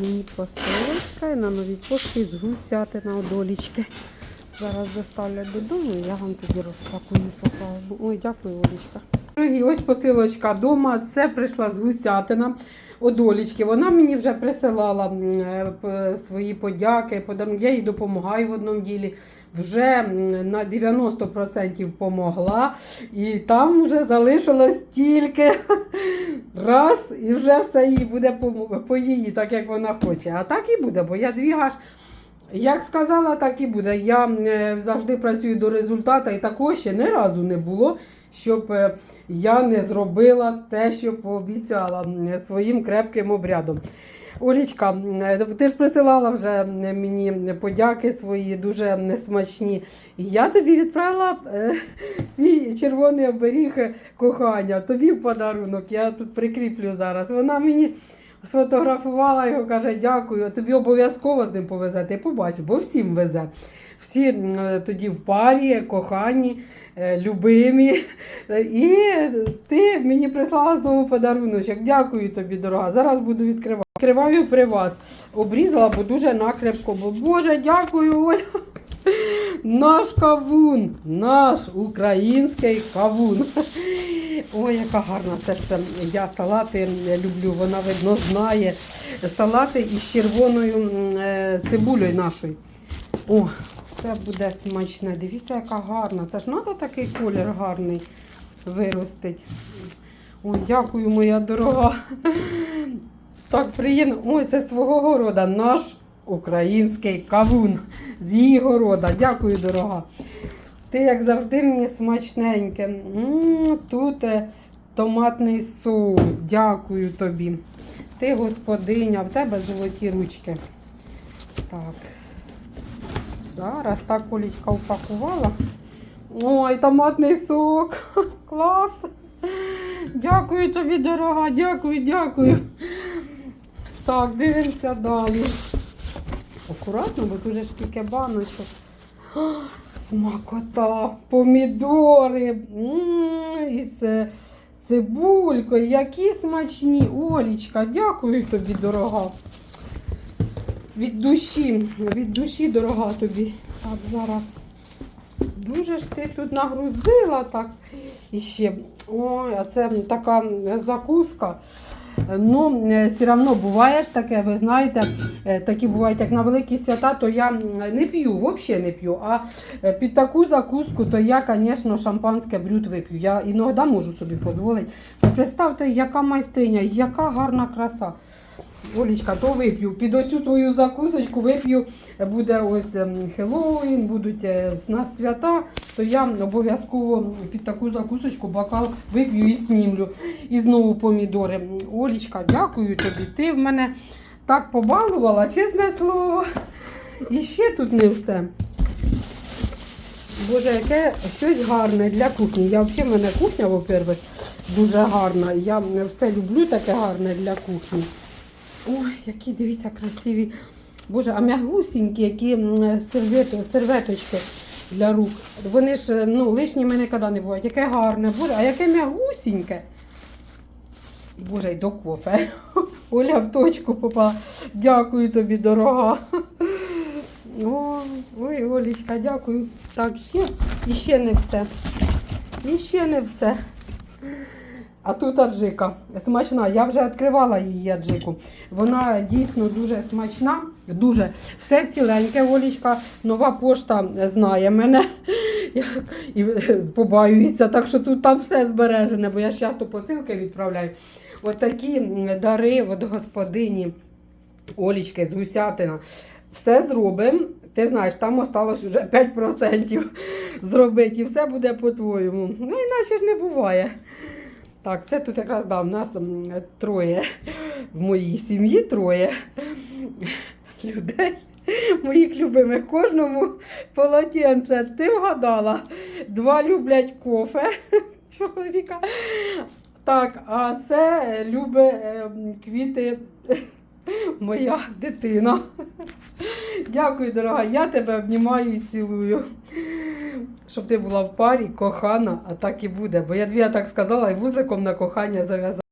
Мені посилочка на новій пошті з гусятина одолічки. Зараз доставлять додому, і я вам тоді розпакую покажу. Ой, дякую, Олічка. Дорогі, ось посилочка вдома. Це прийшла з гусятина одолічки. Вона мені вже присилала е, свої подяки. Я їй допомагаю в одному ділі. Вже на 90% помогла. І там вже залишилось тільки раз, і вже все їй буде по, по її, так як вона хоче. А так і буде, бо я дві двігаш. Як сказала, так і буде. Я е, завжди працюю до результату, і такого ще ні разу не було, щоб е, я не зробила те, що пообіцяла своїм крепким обрядом. Олічка, е, ти ж присилала вже мені подяки свої дуже смачні. Я тобі відправила е, свій червоний оберіг кохання. Тобі в подарунок. Я тут прикріплю зараз. Вона мені сфотографувала його, каже, дякую. Тобі обов'язково з ним повезе. Ти побачиш, бо всім везе. Всі тоді в парі, кохані, е, любимі. І ти мені прислала знову подаруночок. Дякую тобі, дорога. Зараз буду відкривати. Відкриваю при вас. Обрізала, бо дуже накрепко. Бо Боже, дякую, Оля. Наш кавун, наш український кавун. Ой, яка гарна. Це ж я салати люблю, вона видно знає. Салати із червоною е, цибулею нашою. О, все буде смачне. Дивіться, яка гарна. Це ж треба такий колір гарний виростить. Ой, дякую, моя дорога. Так приємно. Ой, це свого города. Наш український кавун з її города. Дякую, дорога. Ти, як завжди, мені смачненьке. Тут е, томатний соус. Дякую тобі. Ти господиня, в тебе золоті ручки. Так. Зараз так Олічка упакувала. Ой, томатний сок. Клас. Дякую тобі, дорога. Дякую, дякую. Так, дивимося далі. Акуратно, бо тут же ж тільки баночок. Смакота, помідори м, із які смачні. Олічка, дякую тобі, дорога. Від душі, від душі, дорога тобі. Так, зараз. Дуже ж ти тут нагрузила так. І ще. Ой, а це така закуска. Ну, е, все одно буває ж таке, ви знаєте, е, такі бувають, як на великі свята, то я не п'ю, взагалі не п'ю. А е, під таку закуску, то я, звісно, шампанське брют вип'ю. Я іноді можу собі дозволити. Представте, яка майстриня, яка гарна краса. Олічка, то вип'ю. Під оцю твою закусочку вип'ю. Буде ось ем, Хеллоуін, будуть е, в нас свята, то я обов'язково під таку закусочку бокал вип'ю і снімлю. І знову помідори. Олічка, дякую тобі. Ти в мене так побалувала, чесне слово. І ще тут не все. Боже, яке щось гарне для кухні. Я взагалі в мене кухня, во-первых, дуже гарна. Я все люблю таке гарне для кухні. Ой, які дивіться красиві. Боже, а м'ягусінькі, які серветочки для рук. Вони ж ну, лишніми ніколи не бувають. Яке гарне, Боже, а яке м'ягусіньке. Боже, й до кофе. Оля в точку попала. Дякую тобі, дорога. О, ой, Олічка, дякую. Так, ще і ще не все. І ще не все. А тут аджика. Смачна. Я вже відкривала її аджику. Вона дійсно дуже смачна, дуже все ціленьке. Олічка, нова пошта знає мене і побаюється. Так що тут там все збережене, бо я ж часто посилки відправляю. От такі дари від господині Олічки з Гусятина. Все зробимо. Ти знаєш, там осталось вже 5% зробити, і все буде по-твоєму. Ну, іначе ж не буває. Так, це тут якраз да, в нас троє в моїй сім'ї троє людей, моїх любимих. Кожному полотенце. Ти вгадала. Два люблять кофе чоловіка. Так, а це любить е, квіти моя дитина. Дякую, дорога. Я тебе обнімаю і цілую. Щоб ти була в парі, кохана, а так і буде. Бо я дві я так сказала і вузликом на кохання зав'язала.